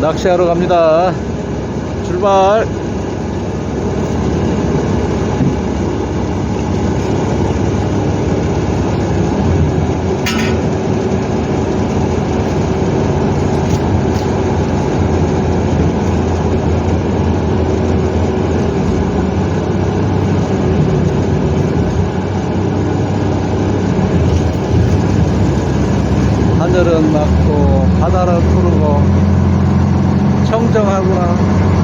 낚시하러 갑니다. 출발! 하늘은 맑고 바다는 푸르고 청정하구나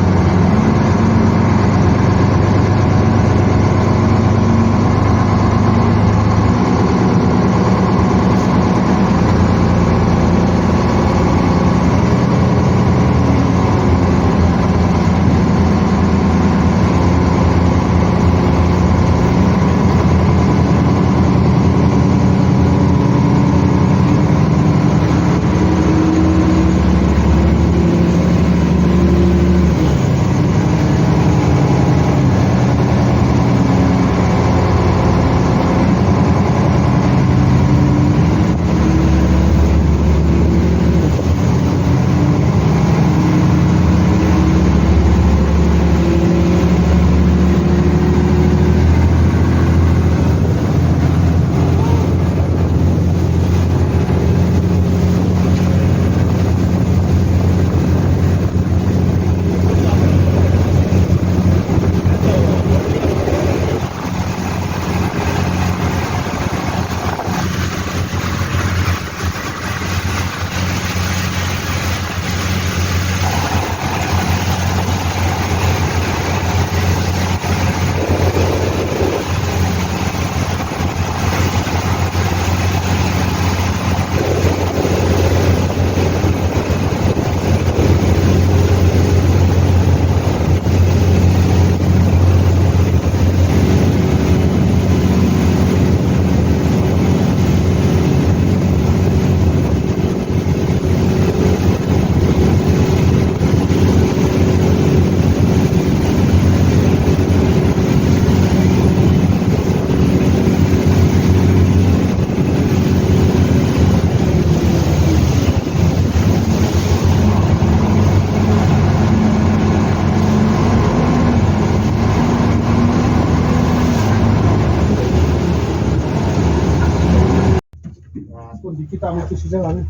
또 시작하네.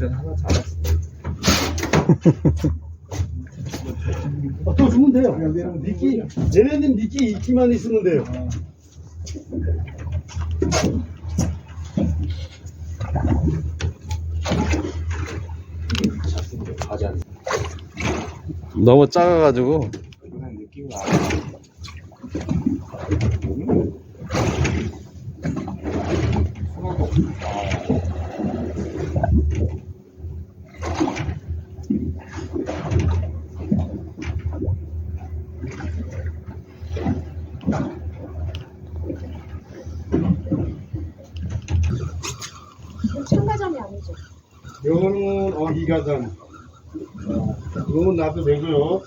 하나 잡았어. 아, 또 주면 돼요. 니끼, 얘네는 니끼 이끼만 있으면 돼요. 않는 너무 작아가지고 느낌이 안 참가점이 아니죠. 요거는 어기가전. 요건 나도 되고요.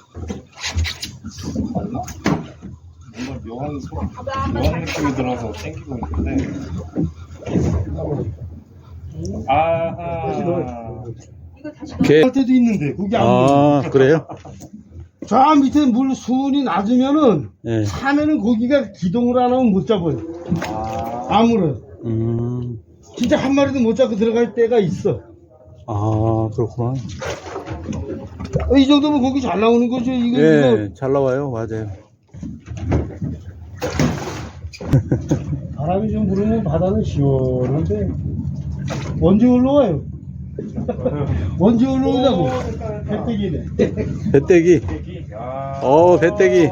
맞나? 뭔가 묘한 소 묘한 느낌이 들어서 땡기고 있는데 아하 개. 할 때도 있는데, 그게 안아 보여. 그래요? 저 밑에 물 수온이 낮으면은, 예. 산에는 고기가 기동을 안 하면 못 잡아요. 아 아무런. 음. 진짜 한 마리도 못 잡고 들어갈 때가 있어. 아 그렇구나. 어, 이 정도면 고기 잘 나오는 거죠. 이거, 예, 잘 나와요, 맞아요. 이거 바람이 좀 불으면 바다는 시원한데 언제 올라와요? 언제 올라오냐고 배때기네 배때기. 야. 어, 배때기.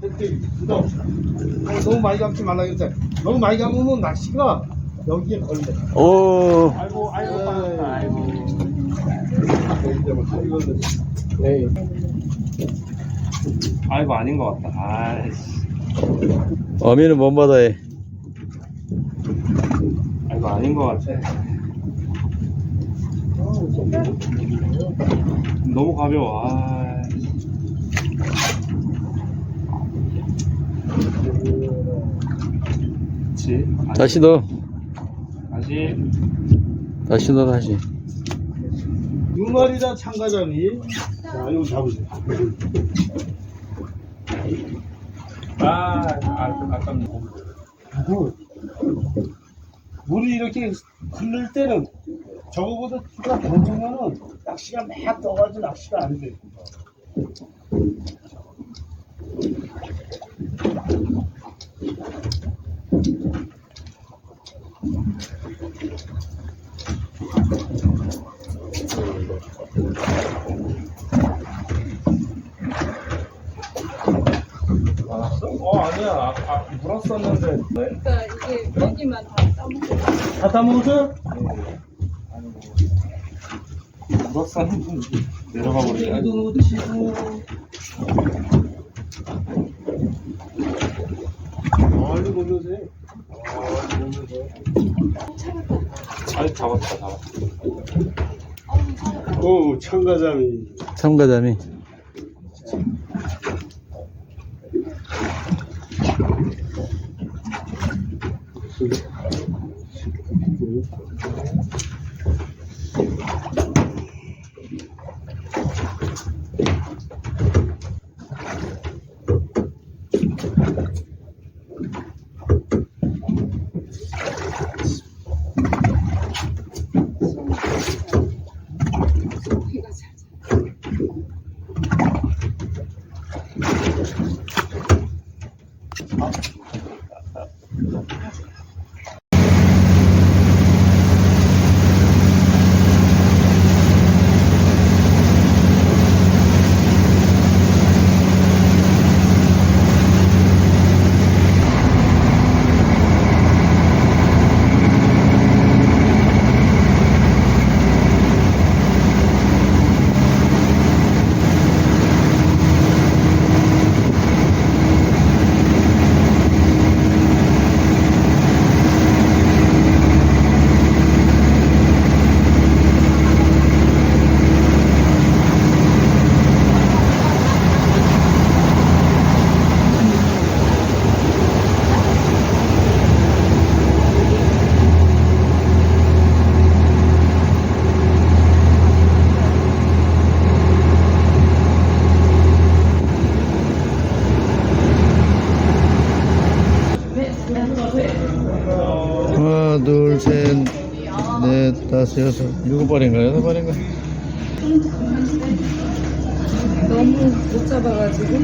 배때기 너 너무 많이 감지 말라 그랬잖아 너무 많이 감으면 낚시가 여기에 걸려 오, 아이고 아이고 빠졌다 아이고 네. 아이고 아닌 것 같다 아이씨 어미는 먼 바다에. 아이고 아닌 것 같아 너무 가벼워 아 그치 아니, 다시 넣어. 다시 다시 넣어, 다시. 두 마리 다 참가자니. 자, 이거 잡으세요. 아, 아, 아깝네. 그, 물이 이렇게 흐를 때는 저거보다 키가 건조면은 낚시가 막 떠가지고 낚시가 안 돼. 알았어? 어, 아니야. 아, 아, 물었었는데. 네? 그러니까 이게 여기만 다 따먹고 다 따먹었어요? 물었었는데. 내려가 버리네. 이거 치고. 멀리 보면서. 잘 잡았다, 잡았다. 오, 참가자미. 참가자미. louco. 셋, 넷, 다섯, 여섯, 일곱 발인가, 여덟 발인가? 너무 못 잡아가지고.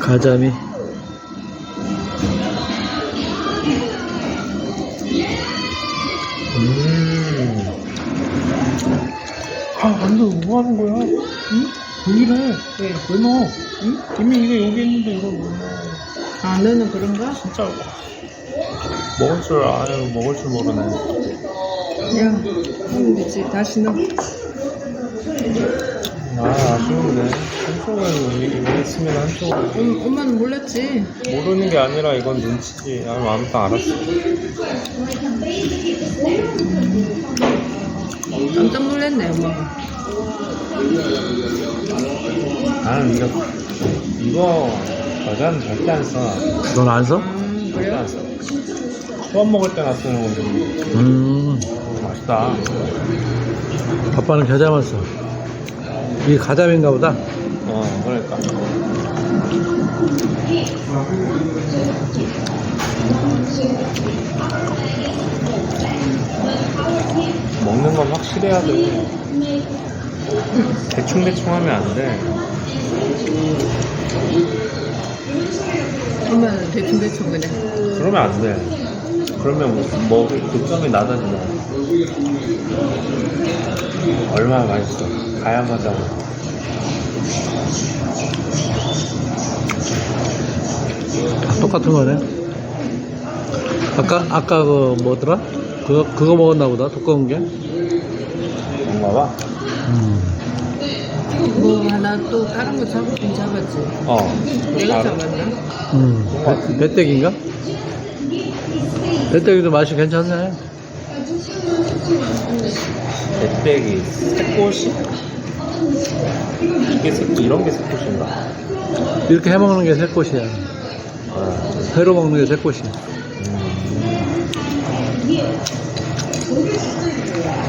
가자미. 아, 근데 뭐 하는 거야? 응? 왜 이래? 왜? 왜 넣어? 응? 이미 이게 여기 있는데 이거 왜 넣어? 아, 너는 그런가? 진짜. 먹을 줄, 아유, 먹을 줄 모르네. 야, 하면 되지. 다시 넣어. 아, 아쉬운데. 한쪽은 이거 있으면 한쪽은. 엄, 엄마는 몰랐지. 모르는 게 아니라 이건 눈치지. 아, 아무튼 알았어. 깜짝 놀랐네, 엄마가. 나는 이거, 이거, 여자는 절대 안 써. 넌 안 써? 음, 절대 그래요? 안 써. 처음 먹을 때나 쓰는 건데. 음, 맛있다. 아빠는 겨자만 써. 이게 가자미인가 보다. 어, 그러니까. 먹는 건 확실해야 돼. 대충 대충 하면 안 돼. 엄마는 대충 대충 그냥. 그러면 안 돼. 그러면 뭐, 고점이 낮아지잖아. 얼마나 맛있어. 가야마자. 똑같은 거네. 아까, 아까 그 뭐더라? 그거, 그거 먹었나 보다, 두꺼운 게. 엄마 봐. 음. 뭐 하나 또 다른 거 잡긴 잡았지. 어. 내가 잡았나? 응 배- 배때기인가? 배때기도 맛이 괜찮네. 배때기, 새꼬시? 이게 새끼, 이런 게 새꼬시인가? 이렇게 해먹는 게 새꽃이야. 아, 회로 먹는 게 새꽃이야. 고기 고기 진짜 이거야.